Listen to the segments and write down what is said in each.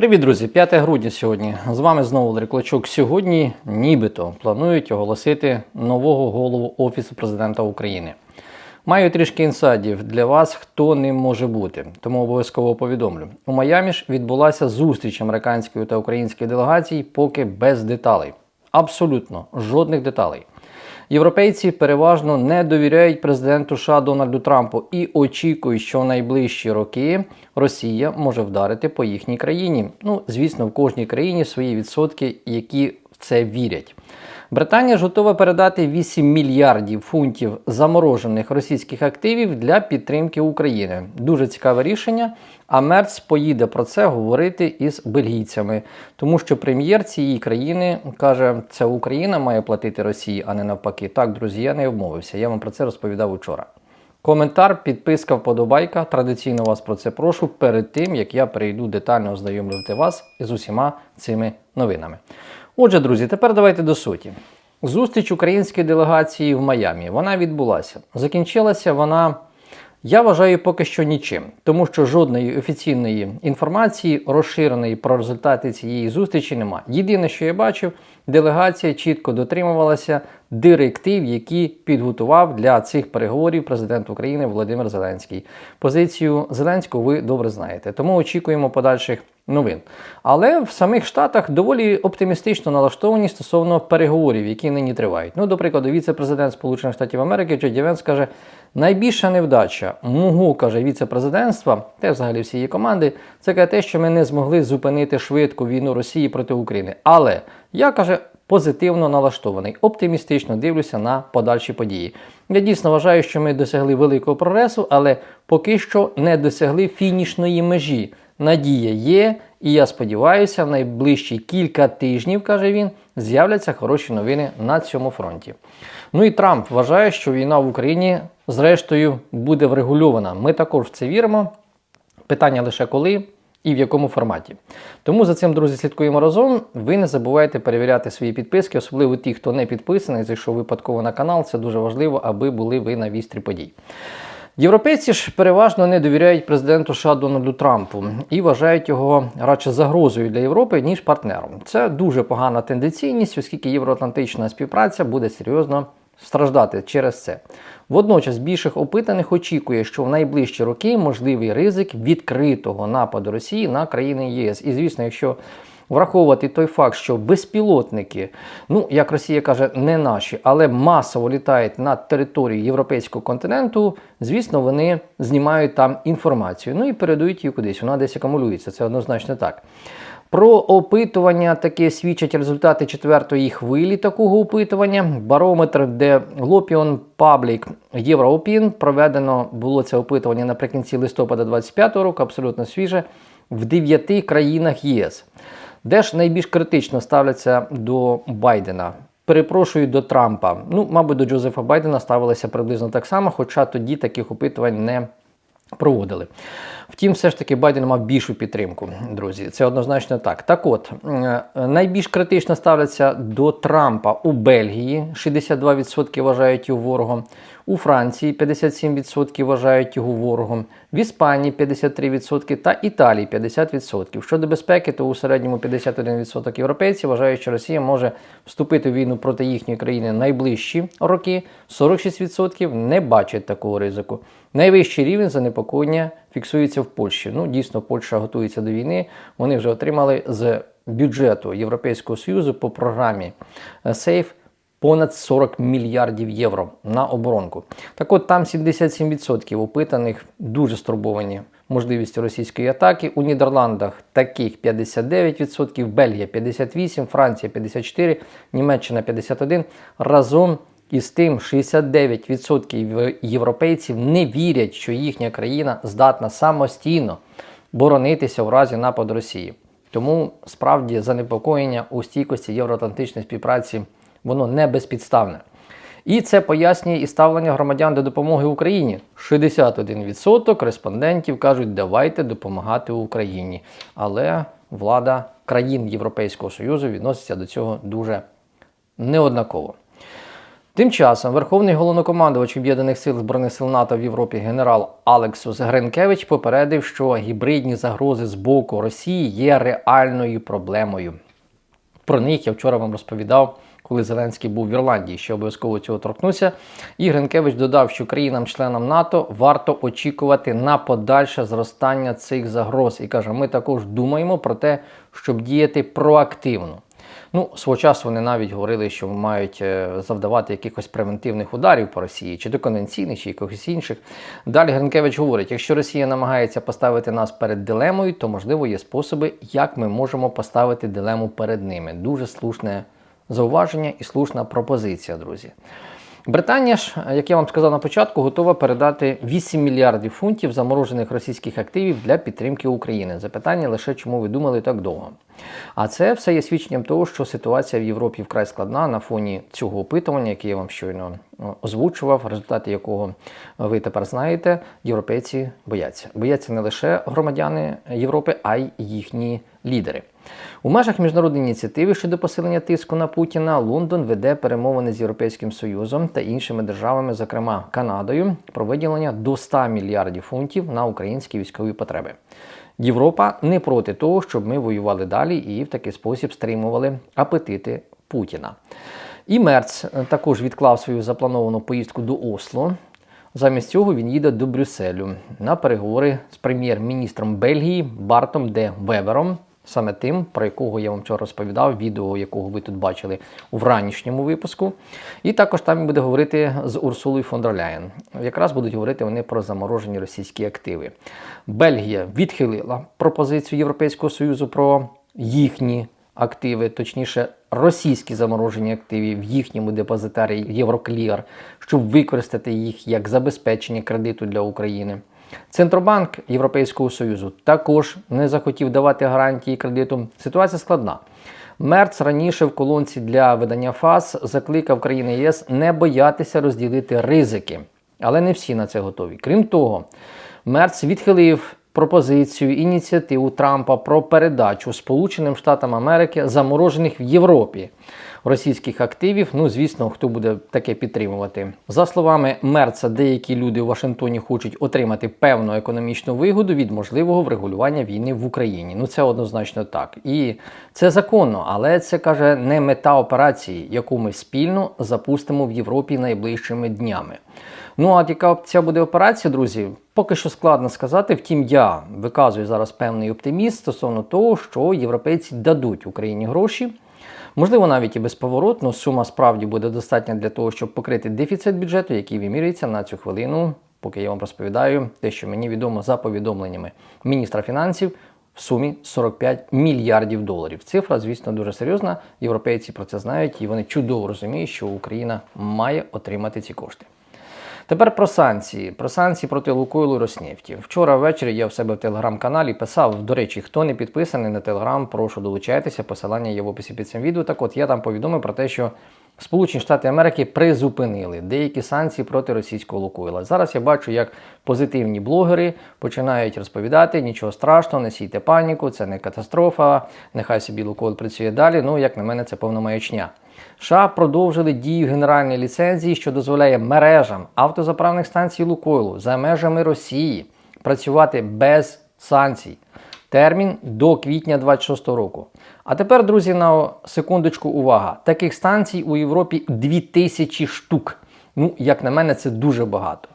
Привіт, друзі! 5 грудня сьогодні. З вами знову Валерій Клочок. Сьогодні нібито планують оголосити нового голову Офісу президента України. Маю трішки інсайдів для вас, хто ним може бути, тому обов'язково повідомлю. У Майамі ж відбулася зустріч американської та української делегацій, поки без деталей. Абсолютно жодних деталей. Європейці переважно не довіряють президенту США Дональду Трампу і очікують, що в найближчі роки Росія може вдарити по їхній країні. Ну, звісно, в кожній країні свої відсотки, які в це вірять. Британія ж готова передати 8 мільярдів фунтів заморожених російських активів для підтримки України. Дуже цікаве рішення. А Мерц поїде про це говорити із бельгійцями, тому що прем'єр цієї країни каже, це Україна має платити Росії, а не навпаки. Так, друзі, я не обмовився. Я вам про це розповідав учора. Коментар, підписка, вподобайка. Традиційно вас про це прошу перед тим, як я перейду детально ознайомлювати вас із усіма цими новинами. Отже, друзі, тепер давайте до суті. Зустріч української делегації в Майамі. Вона відбулася. Закінчилася вона, я вважаю, поки що нічим, тому що жодної офіційної інформації, розширеної про результати цієї зустрічі немає. Єдине, що я бачив, делегація чітко дотримувалася директив, які підготував для цих переговорів президент України Володимир Зеленський. Позицію Зеленського ви добре знаєте, тому очікуємо подальших новин. Але в самих Штатах доволі оптимістично налаштовані стосовно переговорів, які нині тривають. Ну, до прикладу, віце-президент Сполучених Штатів Америки Джей Венс каже, найбільша невдача мого каже віце-президентства, те взагалі всієї команди, це каже те, що ми не змогли зупинити швидко війну Росії проти України. Але я каже. Позитивно налаштований, оптимістично дивлюся на подальші події. Я дійсно вважаю, що ми досягли великого прогресу, але поки що не досягли фінішної межі. Надія є, і я сподіваюся, в найближчі кілька тижнів, каже він, з'являться хороші новини на цьому фронті. Ну і Трамп вважає, що війна в Україні, зрештою, буде врегульована. Ми також в це віримо. Питання лише коли і в якому форматі. Тому за цим, друзі, слідкуємо разом. Ви не забувайте перевіряти свої підписки, особливо ті, хто не підписаний, зайшов випадково на канал. Це дуже важливо, аби були ви на вістрі подій. Європейці ж переважно не довіряють президенту США Дональду Трампу і вважають його радше загрозою для Європи, ніж партнером. Це дуже погана тенденційність, оскільки євроатлантична співпраця буде серйозно страждати через це. Водночас більших опитаних очікує, що в найближчі роки можливий ризик відкритого нападу Росії на країни ЄС. І звісно, якщо враховувати той факт, що безпілотники, ну як Росія каже, не наші, але масово літають над територією європейського континенту, звісно, вони знімають там інформацію. Ну і передають її кудись. Вона десь акумулюється. Це однозначно так. Про опитування таке свідчать результати четвертої хвилі такого опитування. Барометр, де Glopion Public European проведено було це опитування наприкінці листопада 25 року, абсолютно свіже, в дев'яти країнах ЄС. Де ж найбільш критично ставляться до Байдена? Перепрошую до Трампа. Ну, мабуть, до Джозефа Байдена ставилися приблизно так само, хоча тоді таких опитувань не проводили. Втім, все ж таки Байден мав більшу підтримку, друзі. Це однозначно так. Так от, е, найбільш критично ставляться до Трампа у Бельгії. 62% вважають його ворогом. У Франції 57% вважають його ворогом, в Іспанії 53% та Італії 50%. Щодо безпеки, то у середньому 51% європейців вважають, що Росія може вступити в війну проти їхньої країни найближчі роки. 46% не бачать такого ризику. Найвищий рівень занепокоєння фіксується в Польщі. Ну, дійсно, Польща готується до війни. Вони вже отримали з бюджету Європейського Союзу по програмі SAFE понад 40 мільярдів євро на оборонку. Так от там 77% опитаних дуже стурбовані можливістю російської атаки. У Нідерландах таких 59%, Бельгія 58%, Франція 54%, Німеччина 51%. Разом із тим 69% європейців не вірять, що їхня країна здатна самостійно боронитися в разі нападу Росії. Тому справді занепокоєння у стійкості євроатлантичної співпраці воно не безпідставне. І це пояснює і ставлення громадян до допомоги Україні. 61% респондентів кажуть, давайте допомагати Україні. Але влада країн Європейського Союзу відноситься до цього дуже неоднаково. Тим часом Верховний головнокомандувач Об'єднаних сил збройних сил НАТО в Європі генерал Алексус Гринкевич попередив, що гібридні загрози з боку Росії є реальною проблемою. Про них я вчора вам розповідав, коли Зеленський був в Ірландії, що обов'язково цього торкнуся. І Гринкевич додав, що країнам-членам НАТО варто очікувати на подальше зростання цих загроз. І каже, ми також думаємо про те, щоб діяти проактивно. Ну, свого часу вони навіть говорили, що мають е, завдавати якихось превентивних ударів по Росії, чи до конвенційних, чи якихось інших. Далі Гринкевич говорить: якщо Росія намагається поставити нас перед дилемою, то можливо є способи, як ми можемо поставити дилему перед ними. Дуже слушне зауваження і слушна пропозиція, друзі. Британія ж, як я вам сказав на початку, готова передати 8 мільярдів фунтів заморожених російських активів для підтримки України. Запитання лише чому ви думали так довго. А це все є свідченням того, що ситуація в Європі вкрай складна на фоні цього опитування, яке я вам щойно озвучував, результати якого ви тепер знаєте. Європейці бояться. Бояться не лише громадяни Європи, а й їхні лідери. У межах міжнародної ініціативи щодо посилення тиску на Путіна Лондон веде перемовини з Європейським Союзом та іншими державами, зокрема Канадою, про виділення до 100 мільярдів фунтів на українські військові потреби. Європа не проти того, щоб ми воювали далі і в такий спосіб стримували апетити Путіна. І Мерц також відклав свою заплановану поїздку до Осло. Замість цього він їде до Брюсселю на переговори з прем'єр-міністром Бельгії Бартом Де Вевером саме тим, про якого я вам вчора розповідав, відео якого ви тут бачили у вранішньому випуску. І також там буде говорити з Урсулою фон дер Ляєн. Якраз будуть говорити вони про заморожені російські активи. Бельгія відхилила пропозицію Європейського Союзу про їхні. Активи, точніше, російські заморожені активи в їхньому депозитарі Євроклір, щоб використати їх як забезпечення кредиту для України. Центробанк Європейського Союзу також не захотів давати гарантії кредиту. Ситуація складна. Мерц раніше в колонці для видання ФАС закликав країни ЄС не боятися розділити ризики, але не всі на це готові. Крім того, Мерц відхилив пропозицію ініціативу Трампа про передачу Сполученим Штатам Америки заморожених в Європі російських активів. Ну, звісно, хто буде таке підтримувати. За словами Мерца, деякі люди у Вашингтоні хочуть отримати певну економічну вигоду від можливого врегулювання війни в Україні. Ну це однозначно так. І це законно, але це каже не мета операції, яку ми спільно запустимо в Європі найближчими днями. Ну, а яка ця буде операція, друзі? Поки що складно сказати. Втім, я виказую зараз певний оптиміст стосовно того, що європейці дадуть Україні гроші. Можливо, навіть і безповоротно сума справді буде достатня для того, щоб покрити дефіцит бюджету, який вимірюється на цю хвилину, поки я вам розповідаю те, що мені відомо за повідомленнями міністра фінансів. В сумі 45 мільярдів доларів. Цифра, звісно, дуже серйозна. Європейці про це знають і вони чудово розуміють, що Україна має отримати ці кошти. Тепер про санкції. Про санкції проти Лукойлу Роснефті. Вчора ввечері я в себе в телеграм-каналі писав, до речі, хто не підписаний на телеграм, прошу долучайтеся. Посилання є в описі під цим відео. Так от я там повідомив про те, що Сполучені Штати Америки призупинили деякі санкції проти російського Лукойла. Зараз я бачу, як позитивні блогери починають розповідати, нічого страшного, не сійте паніку, це не катастрофа, нехай собі Лукойл працює далі. Ну, як на мене, це повна маячня. США продовжили дію генеральної ліцензії, що дозволяє мережам автозаправних станцій Лукойлу за межами Росії працювати без санкцій. Термін до квітня 26 року. А тепер, друзі, на секундочку, увага. Таких станцій у Європі 2000 штук. Ну, як на мене, це дуже багато.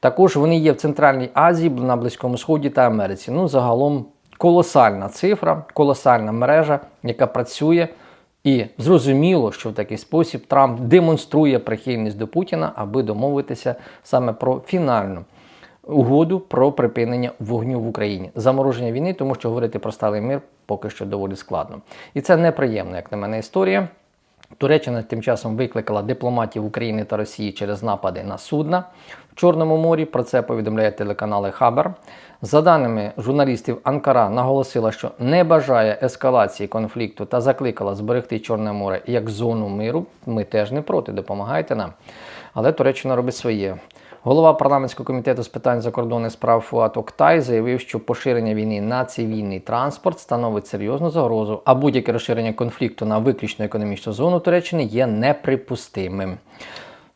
Також вони є в Центральній Азії, на Близькому Сході та Америці. Ну, загалом колосальна цифра, колосальна мережа, яка працює. І зрозуміло, що в такий спосіб Трамп демонструє прихильність до Путіна, аби домовитися саме про фінальну угоду про припинення вогню в Україні, замороження війни, тому що говорити про сталий мир поки що доволі складно. І це неприємна, як на мене, історія. Туреччина тим часом викликала дипломатів України та Росії через напади на судна в Чорному морі. Про це повідомляє телеканали Хабар. За даними журналістів, Анкара наголосила, що не бажає ескалації конфлікту та закликала зберегти Чорне море як зону миру. Ми теж не проти, допомагайте нам. Але Туреччина робить своє. Голова парламентського комітету з питань закордонних справ Фуат Октай заявив, що поширення війни на цивільний транспорт становить серйозну загрозу, а будь-яке розширення конфлікту на виключно економічну зону Туреччини є неприпустимим.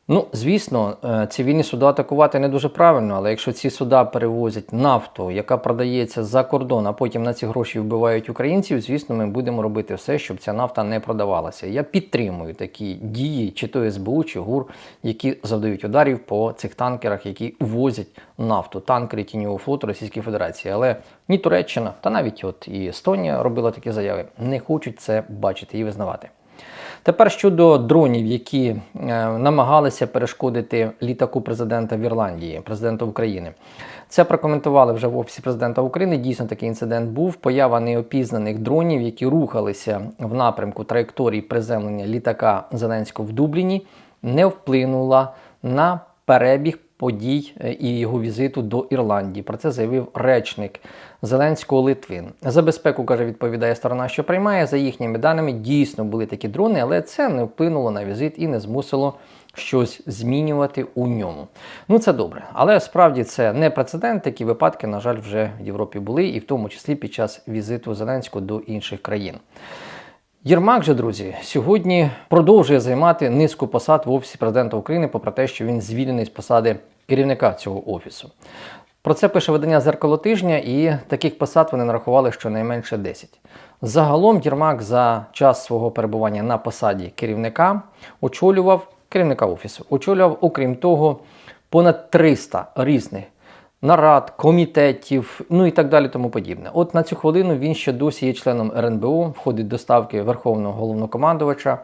Ну, звісно, е, цивільні суда атакувати не дуже правильно, але якщо ці суда перевозять нафту, яка продається за кордон, а потім на ці гроші вбивають українців, звісно, ми будемо робити все, щоб ця нафта не продавалася. Я підтримую такі дії, чи то СБУ, чи ГУР, які завдають ударів по цих танкерах, які возять нафту, танкери тіньового флоту Російської Федерації. Але ні Туреччина, та навіть от і Естонія робила такі заяви, не хочуть це бачити і визнавати. Тепер щодо дронів, які е, намагалися перешкодити літаку президента в Ірландії, президента України. Це прокоментували вже в Офісі президента України. Дійсно, такий інцидент був. Поява неопізнаних дронів, які рухалися в напрямку траєкторії приземлення літака Зеленського в Дубліні, не вплинула на перебіг подій е, і його візиту до Ірландії. Про це заявив речник Зеленського Литвин. За безпеку каже, відповідає сторона, що приймає. За їхніми даними дійсно були такі дрони, але це не вплинуло на візит і не змусило щось змінювати у ньому. Ну це добре, але справді це не прецедент. Такі випадки, на жаль, вже в Європі були, і в тому числі під час візиту Зеленського до інших країн. Єрмак же, друзі, сьогодні продовжує займати низку посад в Офісі президента України, попри те, що він звільнений з посади керівника цього офісу. Про це пише видання зеркало тижня, і таких посад вони нарахували щонайменше 10. Загалом Єрмак за час свого перебування на посаді керівника очолював керівника офісу, очолював, окрім того, понад 300 різних нарад, комітетів, ну і так далі, тому подібне. От на цю хвилину він ще досі є членом РНБО, входить до ставки Верховного головнокомандувача.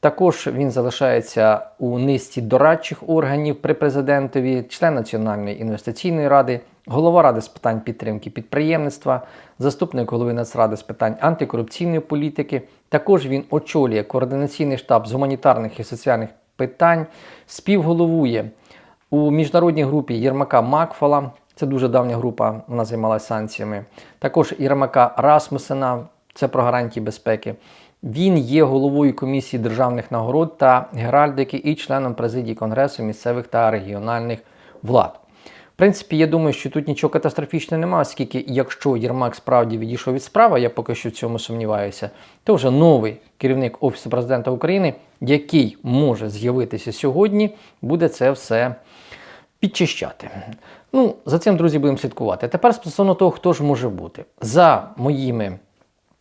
Також він залишається у низці дорадчих органів при президентові, член Національної інвестиційної ради, голова ради з питань підтримки підприємництва, заступник голови Нацради з питань антикорупційної політики. Також він очолює координаційний штаб з гуманітарних і соціальних питань, співголовує у міжнародній групі Єрмака Макфала. Це дуже давня група, вона займалася санкціями. Також Єрмака Расмусена, це про гарантії безпеки. Він є головою комісії державних нагород та геральдики і членом президії Конгресу місцевих та регіональних влад. Принципі, я думаю, що тут нічого катастрофічного немає, оскільки якщо Єрмак справді відійшов від справи, я поки що в цьому сумніваюся, то вже новий керівник Офісу президента України, який може з'явитися сьогодні, буде це все підчищати. Ну, за цим, друзі, будемо слідкувати. Тепер стосовно того, хто ж може бути. За моїми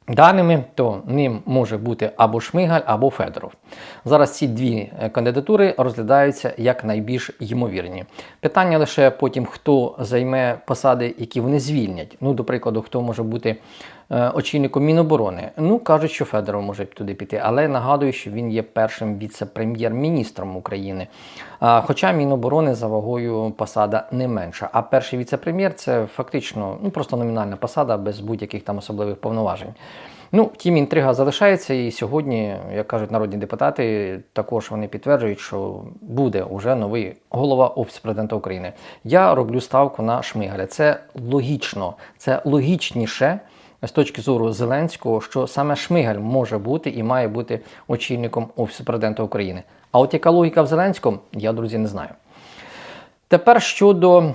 даними, то ним може бути або Шмигаль, або Федоров. Зараз ці дві е, кандидатури розглядаються як найбільш ймовірні. Питання лише потім, хто займе посади, які вони звільнять. Ну, до прикладу, хто може бути е, очільником Міноборони. Ну, кажуть, що Федоров може туди піти, але нагадую, що він є першим віце-прем'єр-міністром України. Хоча Міноборони за вагою посада не менша. А перший віце-прем'єр це фактично ну, просто номінальна посада без будь-яких там особливих повноважень. Ну, втім, інтрига залишається, і сьогодні, як кажуть народні депутати, також вони підтверджують, що буде уже новий голова Офісу президента України. Я роблю ставку на Шмигаля. Це логічно, це логічніше з точки зору Зеленського, що саме Шмигаль може бути і має бути очільником Офісу президента України. А от яка логіка в Зеленському, я, друзі, не знаю. Тепер щодо е,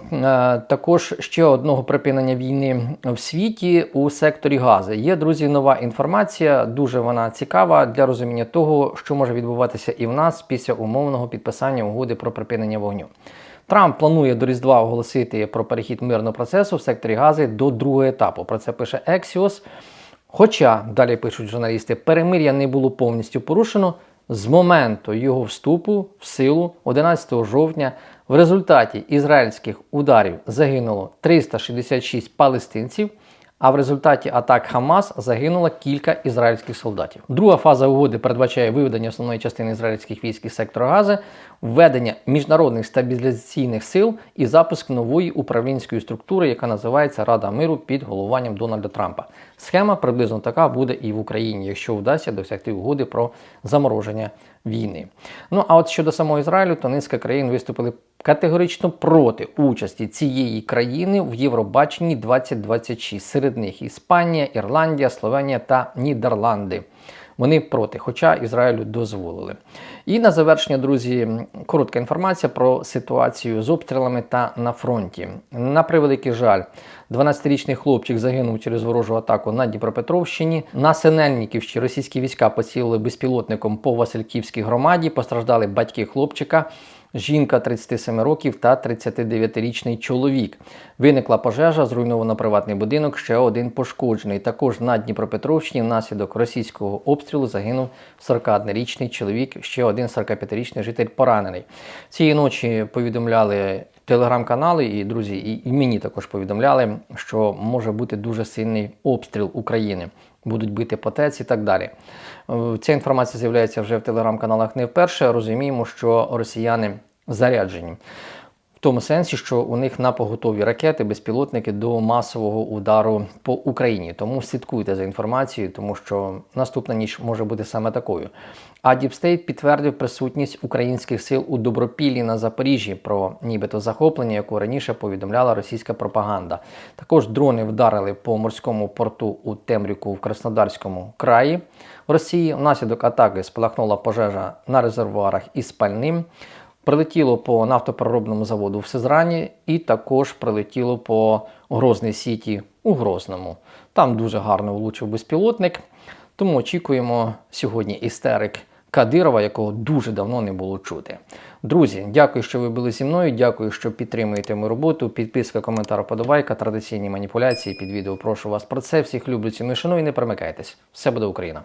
також ще одного припинення війни в світі у секторі газу. Є, друзі, нова інформація, дуже вона цікава для розуміння того, що може відбуватися і в нас після умовного підписання угоди про припинення вогню. Трамп планує до Різдва оголосити про перехід мирного процесу в секторі гази до другого етапу. Про це пише Ексіос. Хоча, далі пишуть журналісти, перемир'я не було повністю порушено з моменту його вступу в силу 11 жовтня в результаті ізраїльських ударів загинуло 366 палестинців, а в результаті атак Хамас загинуло кілька ізраїльських солдатів. Друга фаза угоди передбачає виведення основної частини ізраїльських військ із сектора Гази, введення міжнародних стабілізаційних сил і запуск нової управлінської структури, яка називається Рада миру під головуванням Дональда Трампа. Схема приблизно така буде і в Україні, якщо вдасться досягти угоди про замороження війни. Ну а от щодо самого Ізраїлю, то низка країн виступили категорично проти участі цієї країни в Євробаченні 2026. Серед них Іспанія, Ірландія, Словенія та Нідерланди. Вони проти, хоча Ізраїлю дозволили. І на завершення, друзі, коротка інформація про ситуацію з обстрілами та на фронті. На превеликий жаль, 12-річний хлопчик загинув через ворожу атаку на Дніпропетровщині. На Синельниківщині російські війська поцілили безпілотником по Васильківській громаді. Постраждали батьки хлопчика. Жінка 37 років та 39-річний чоловік. Виникла пожежа, зруйновано приватний будинок, ще один пошкоджений. Також на Дніпропетровщині внаслідок російського обстрілу загинув 41-річний чоловік, ще один 45-річний житель поранений. Цієї ночі повідомляли телеграм-канали і друзі, і, і мені також повідомляли, що може бути дуже сильний обстріл України. Будуть бити по і так далі. Е, Ця інформація з'являється вже в телеграм-каналах не вперше. Розуміємо, що росіяни заряджені. Тому сенсі, що у них на поготові ракети, безпілотники до масового удару по Україні. Тому слідкуйте за інформацією, тому що наступна ніч може бути саме такою. А Діпстейт підтвердив присутність українських сил у Добропіллі на Запоріжжі про нібито захоплення, яку раніше повідомляла російська пропаганда. Також дрони вдарили по морському порту у Темрюку в Краснодарському краї Росії. Внаслідок атаки спалахнула пожежа на резервуарах із пальним. Прилетіло по нафтопереробному заводу в Сизрані і також прилетіло по Грозній Сіті у Грозному. Там дуже гарно влучив безпілотник. Тому очікуємо сьогодні істерик Кадирова, якого дуже давно не було чути. Друзі, дякую, що ви були зі мною. Дякую, що підтримуєте мою роботу. Підписка, коментар, подобайка, традиційні маніпуляції під відео. Прошу вас про це. Всіх люблю, ціную, шаную і не перемикайтесь. Все буде Україна!